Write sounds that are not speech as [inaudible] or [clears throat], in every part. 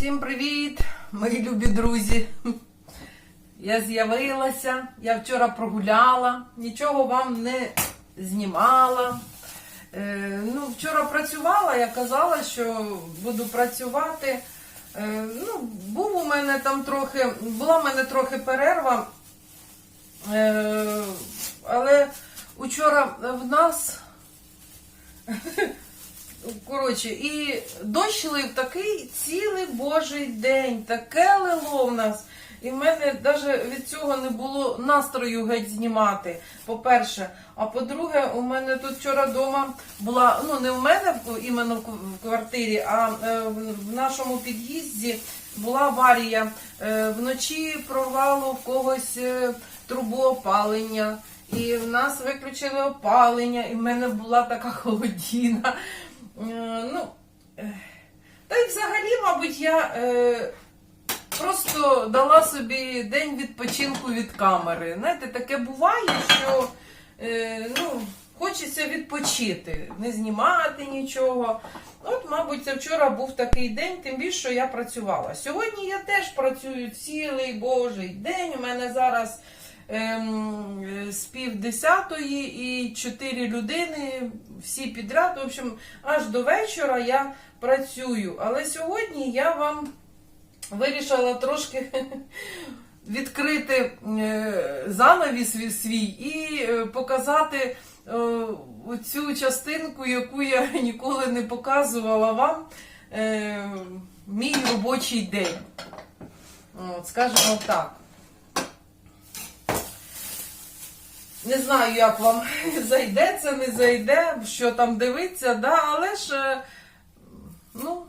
Всім привіт, мої любі друзі. Я з'явилася, я вчора прогуляла, нічого вам не знімала. Е, ну, вчора працювала, я казала, що буду працювати. Е, ну, був у мене там трохи, була в мене трохи перерва. Е, але вчора в нас Коротше, і дощ лив такий цілий божий день, таке лило в нас. І в мене навіть від цього не було настрою геть знімати. По-перше, а по-друге, у мене тут вчора вдома була, ну не в мене іменно в квартирі, а е, в в нашому під'їзді була аварія. Е, Вночі прорвало в когось е, трубу опалення. І в нас виключили опалення, і в мене була така [laughs] холодіна. Е, Ну, е, та й взагалі, мабуть, я е, просто дала собі день відпочинку від камери. Знаєте, таке буває, що е, ну, хочеться відпочити, не знімати нічого. От, мабуть, це вчора був такий день, тим більше, що я працювала. Сьогодні я теж працюю цілий божий день. У мене зараз з пів десятої і чотири людини, всі підряд. В общем, аж до вечора я працюю. Але сьогодні я вам вирішила трошки [laughs] відкрити е, занавіс свій- і е, показати е, цю частинку, яку я [laughs] ніколи не показувала вам. е, Мій робочий день. От, скажімо так. Не знаю, як вам [laughs] зайде це, не зайде, що там дивиться, да, але ж, е, ну,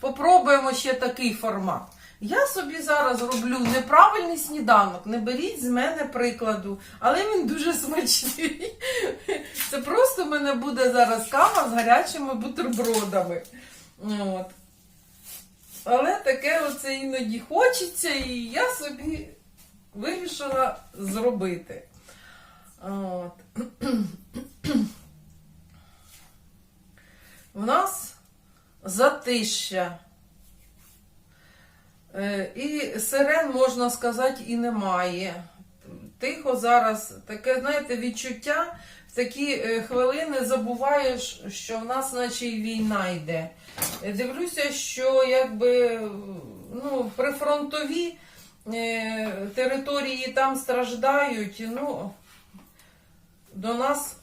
попробуємо ще такий формат. Я собі зараз роблю неправильний сніданок, не беріть з мене прикладу, але він дуже [laughs] смачний. Це просто в мене буде зараз кава з гарячими бутербродами. От. Але таке оце іноді хочеться, і я собі вирішила зробити. От. В нас затища. Е, І сирен, можна сказати, і немає. Тихо зараз таке, знаєте, відчуття. В такі е, хвилини забуваєш, що в нас наче й війна йде. Е, Дивлюся, що якби ну, прифронтові е, території там страждають. Ну, до нас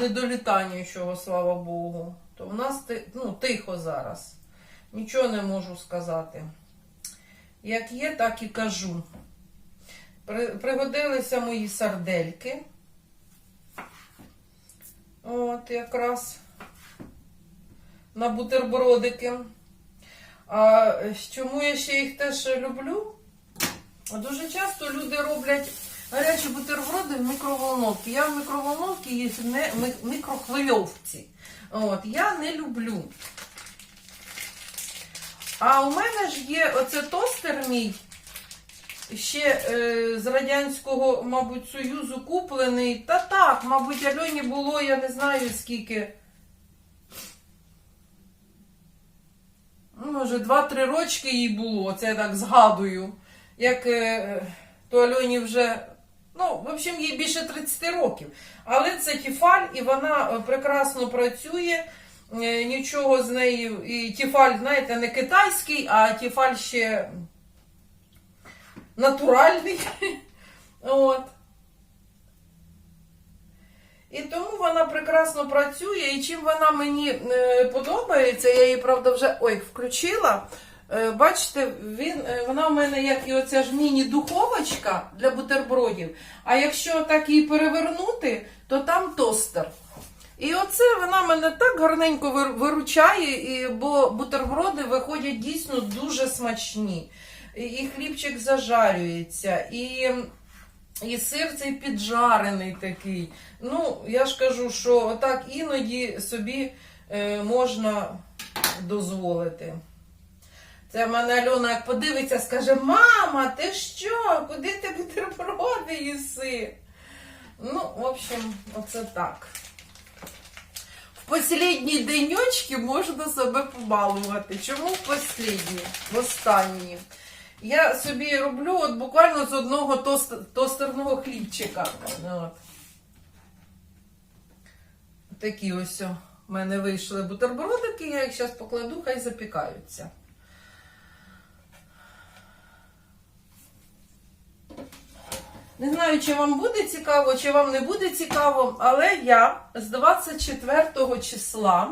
не долітає нічого, слава Богу. То в нас ну, тихо зараз. Нічого не можу сказати. Як є, так і кажу. Пригодилися мої сардельки. От якраз на бутербродики. А е, чому я ще їх теж люблю? Дуже часто люди роблять гарячі бутерброди в мікроволновці. Я в мікроволновці їх не мікрохвильовці. От, я не люблю. А у мене ж є оце тостер мій, ще е, з Радянського, мабуть, Союзу куплений. Та так, мабуть, Альоні було, я не знаю скільки. Ну, Може, 2-3 рочки їй було, це я так згадую. Як е, то Альоні вже, ну, в общем, їй більше 30 років. Але це тіфаль, і вона е, прекрасно працює. Е, Нічого з нею. І тіфаль, знаєте, не китайський, а тіфаль ще натуральний. [laughs] От. І тому вона прекрасно працює, і чим вона мені е, подобається, я її, правда, вже ой, включила. Е, бачите, він, е, вона в мене як і оця ж міні-духовочка для бутербродів. А якщо так її перевернути, то там тостер. І оце вона мене так гарненько виручає, бо бутерброди виходять дійсно дуже смачні. І, і хлібчик зажарюється, і, і сир цей піджарений такий. Ну, я ж кажу, що отак іноді собі е, можна дозволити. Це в мене Альона як подивиться, скаже: Мама, ти що? Куди ти бутерброди їси? Ну, в общем, оце так. В Послідні деньочки можна себе побалувати. Чому послідні? Останні. Я собі роблю от буквально з одного тост, тостерного хлібчика. От. Такі ось у мене вийшли бутербродики, я їх зараз покладу, хай запікаються. Не знаю, чи вам буде цікаво, чи вам не буде цікаво, але я з 24 числа,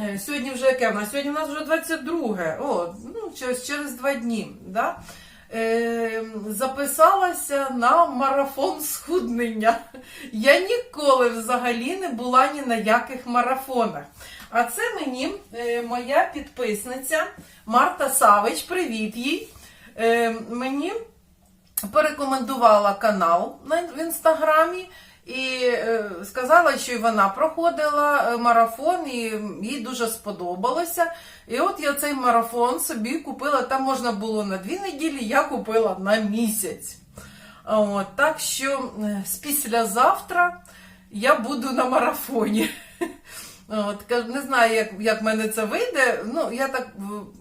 е, сьогодні вже яке в нас? Сьогодні в нас вже 22, о, ну, через, через два дні, да? е, записалася на марафон схуднення. Я ніколи взагалі не була ні на яких марафонах. А це мені е, моя підписниця Марта Савич, привіт їй. Е, мені порекомендувала канал в інстаграмі і е, сказала, що і вона проходила е, марафон, і їй дуже сподобалося. І от я цей марафон собі купила. Там можна було на дві неділі, я купила на місяць. От, так що е, з післязавтра я буду на марафоні. [laughs] От, не знаю, як, як в мене це вийде. Ну, я так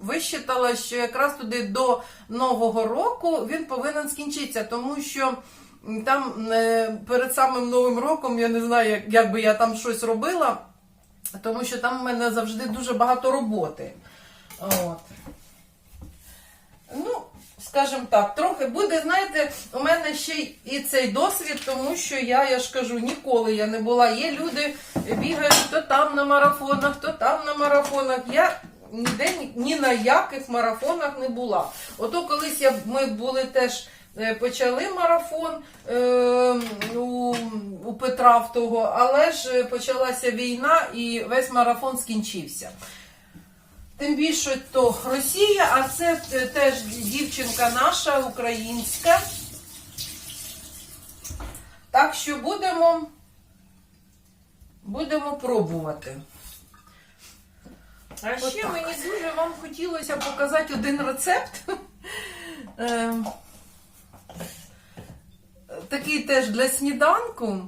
висчитала, що якраз туди до Нового року він повинен скінчитися, тому що там е, перед самим Новим роком я не знаю, як, як би я там щось робила, тому що там в мене завжди дуже багато роботи. От. Ну, скажімо так, трохи буде, знаєте, у мене ще і цей досвід, тому що я, я ж кажу, ніколи я не була. Є люди, бігають то там на марафонах, то там на марафонах. Я ніде ні, ні на яких марафонах не була. Ото колись я, ми були теж. е, Почали марафон е, у, у Петра в того, але ж е, почалася війна і весь марафон скінчився. Тим більше то Росія, а це е, теж дівчинка наша, українська. Так що будемо, будемо пробувати. А ще Отак. мені дуже вам хотілося показати один рецепт. Ем, Такий теж для сніданку.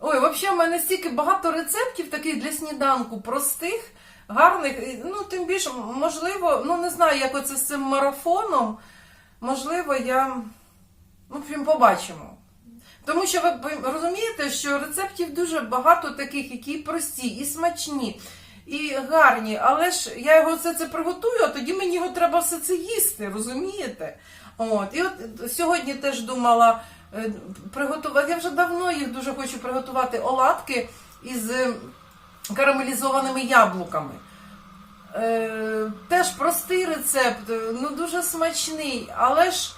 Ой, взагалі, в мене стільки багато рецептів таких для сніданку, простих, гарних. Ну, тим більше, можливо, ну не знаю, як оце з цим марафоном. Можливо, я. Ну, побачимо. Тому що ви розумієте, що рецептів дуже багато таких, які прості і смачні, і гарні. Але ж я його все це приготую, а тоді мені його треба все це їсти, розумієте? От. І от сьогодні теж думала е, приготувати. Я вже давно їх дуже хочу приготувати оладки із е, карамелізованими яблуками. Е, теж простий рецепт, е, ну дуже смачний, але ж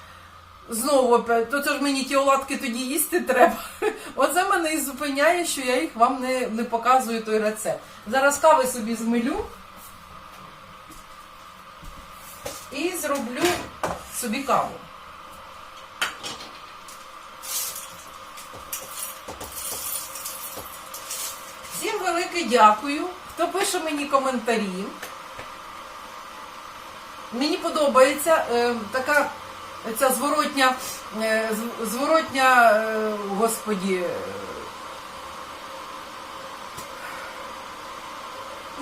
знову то це ж мені ті оладки тоді їсти треба. [laughs] Оце мене і зупиняє, що я їх вам не, не показую той рецепт. Зараз кави собі змилю і зроблю собі каву. Всім велике дякую, хто пише мені коментарі. Мені подобається е, така ця зворотня, е, зворотня, е, господі. е,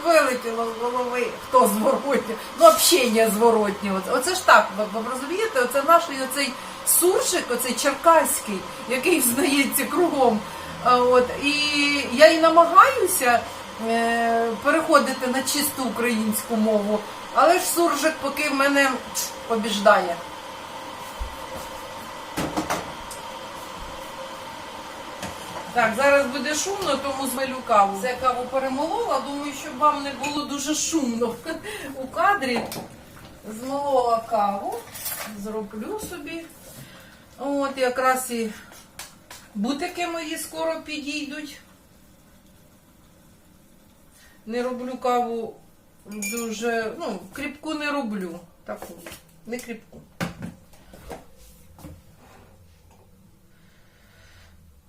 Вилетіло з голови, хто зворотня, ну общення зворотнє. Оце, ж так, ви, розумієте, оце наш оцей суршик, оцей черкаський, який [laughs] взнається кругом. От, і я і намагаюся е, переходити на чисту українську мову, але ж суржик поки в мене побіждає. Так, зараз буде шумно, тому змелю каву. Це каву перемолола, думаю, щоб вам не було дуже шумно [laughs] у кадрі. Змолола каву, зроблю собі. От якраз і бутики мої скоро підійдуть. Не роблю каву дуже, ну, кріпку не роблю. Таку, не кріпку.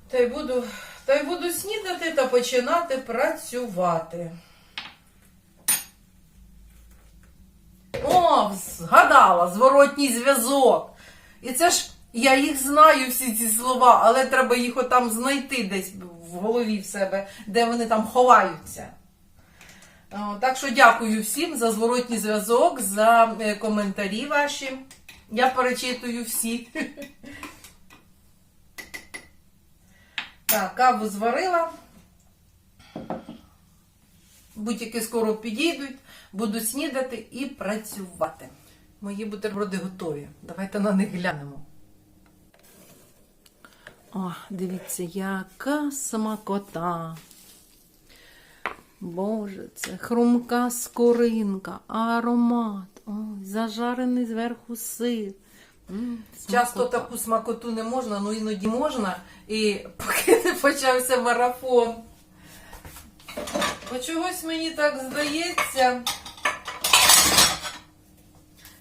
Та й буду, та й буду снідати та починати працювати. О, згадала, зворотній зв'язок. І це ж я їх знаю, всі ці слова, але треба їх отам знайти десь в голові в себе, де вони там ховаються. Так що дякую всім за зворотній зв'язок, за е, коментарі ваші. Я перечитую всі. Так, каву зварила. Будь-які скоро підійдуть, буду снідати і працювати. Мої бутерброди готові. Давайте на них глянемо. О, дивіться, яка смакота. Боже, це хрумка скоринка, аромат. Ой, зажарений зверху сир. М, Часто таку смакоту не можна, ну іноді можна. І поки не почався марафон. Бо чогось мені так здається,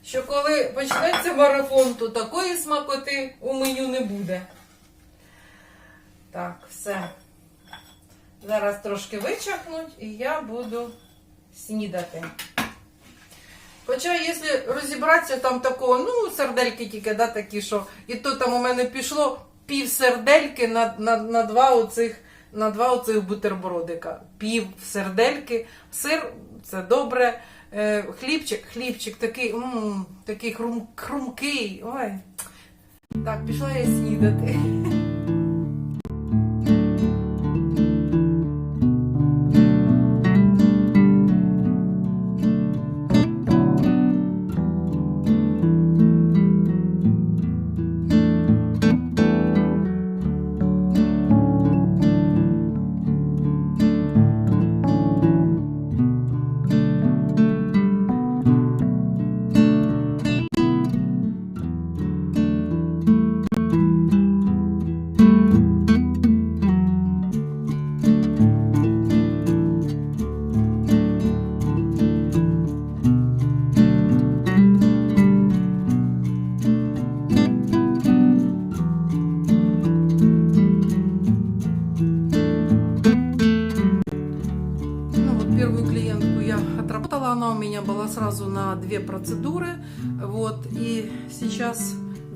що коли почнеться марафон, то такої смакоти у меню не буде. Так, все. Зараз трошки вичахнуть і я буду снідати. Хоча, якщо розібратися, там такого, ну, сердельки тільки, да, такі, що. І то там у мене пішло пів сердельки на, на, на два оцих. На два оцих бутербродика. Пів сердельки, сир це добре. Е, хлібчик, хлібчик такий, м, такий хрум, хрумкий. Ой. Так, пішла я снідати.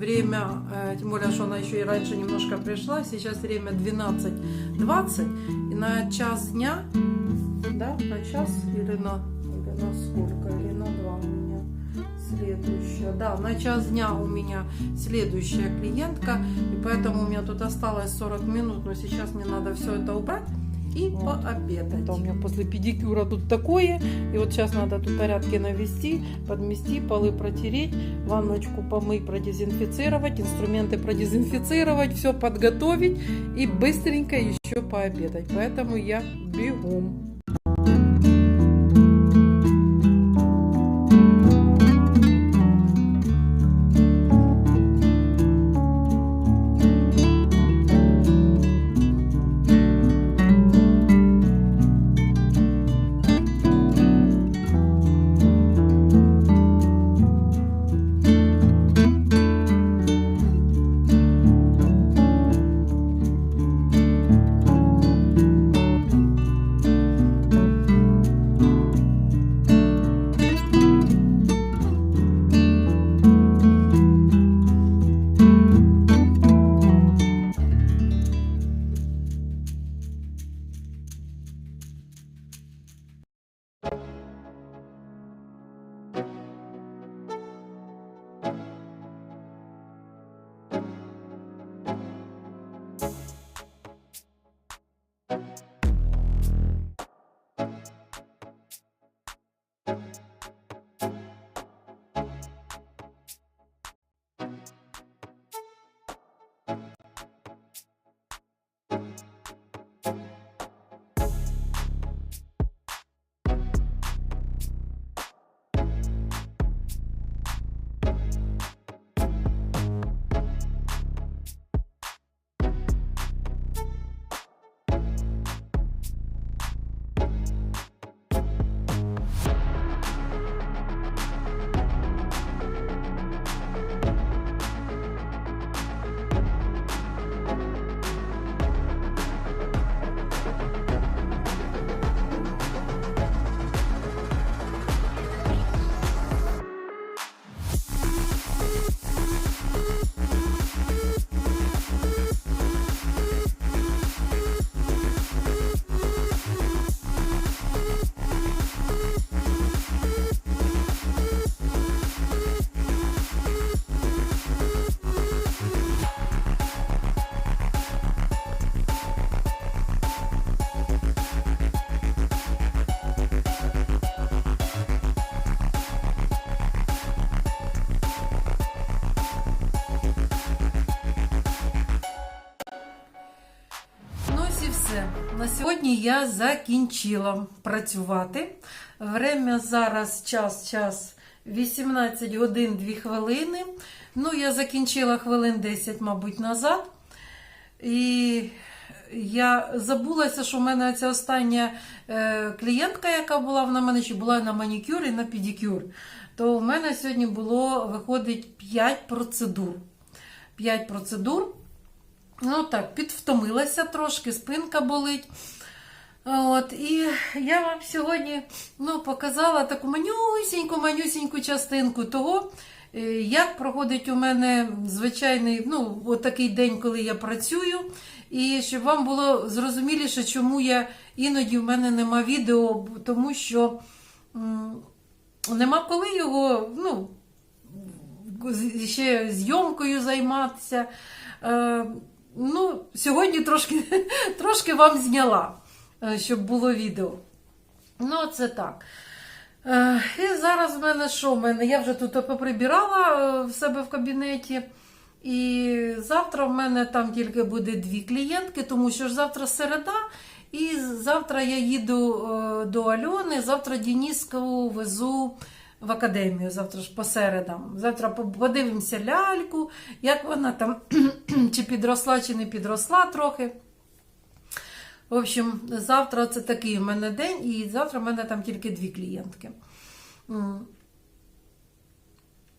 Время, э, тем более, что она еще и раньше немножко пришла, сейчас время 12.20, и на час дня, да, на час или на, или на сколько, или на два у меня следующая, да, на час дня у меня следующая клиентка, и поэтому у меня тут осталось 40 минут, но сейчас мне надо все это убрать и Вот. пообедать. Это у меня после педикюра тут такое. И вот сейчас надо тут порядки навести, подмести, полы протереть, ванночку помыть, продезинфицировать, инструменты продезинфицировать, все подготовить и быстренько еще пообедать. Поэтому я бегом. Сьогодні я закінчила працювати. Время зараз час, час 18 годин 2 хвилини. Ну, я закінчила хвилин 10, мабуть, назад. І я забулася, що в мене ця остання е, клієнтка, яка була на мене, чи була на манікюр і на педикюр. То в мене сьогодні було, виходить, 5 процедур. 5 процедур. Ну так, підвтомилася трошки, спинка болить. От, і я вам сьогодні ну, показала таку манюсіньку, манюсіньку частинку того, е, як проходить у мене звичайний ну, от такий день, коли я працюю. І щоб вам було зрозуміліше, чому я іноді в мене нема відео, тому що нема коли його ну, ще зйомкою займатися. Е, ну, сьогодні трошки, [laughs] трошки вам зняла, е, щоб було відео. Ну, це так. Е, І зараз в мене що? Я вже тут поприбирала е, в себе в кабінеті. І завтра в мене там тільки буде дві клієнтки, тому що ж завтра середа, і завтра я їду до Альони, завтра Дініску везу в академію, завтра ж по середам. Завтра подивимося ляльку, як вона там [clears throat] чи підросла, чи не підросла трохи. В общем, завтра це такий у мене день, і завтра в мене там тільки дві клієнтки.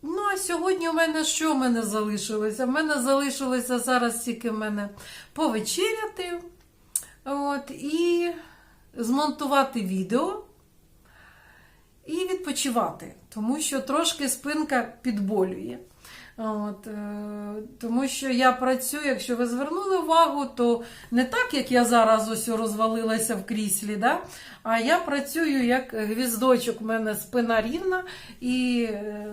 Ну, а сьогодні у мене що в мене залишилося? В мене залишилося зараз тільки в мене повечеряти от, і змонтувати відео і відпочивати, тому що трошки спинка підболює. От, е, тому що я працюю, якщо ви звернули увагу, то не так, як я зараз ось розвалилася в кріслі, да? а я працюю як гвіздочок, у мене спина рівна, і е,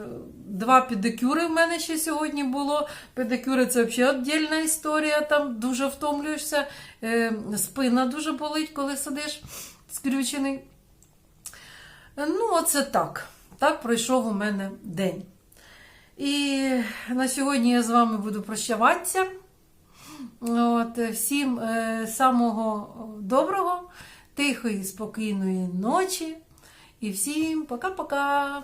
два педикюри в мене ще сьогодні було. Педикюри це взагалі віддільна історія, там дуже втомлюєшся, е, спина дуже болить, коли сидиш скрючений. Ну, оце так. Так пройшов у мене день. І на сьогодні я з вами буду прощаватися. От, всім е, самого доброго, тихої, спокійної ночі. І всім пока-пока.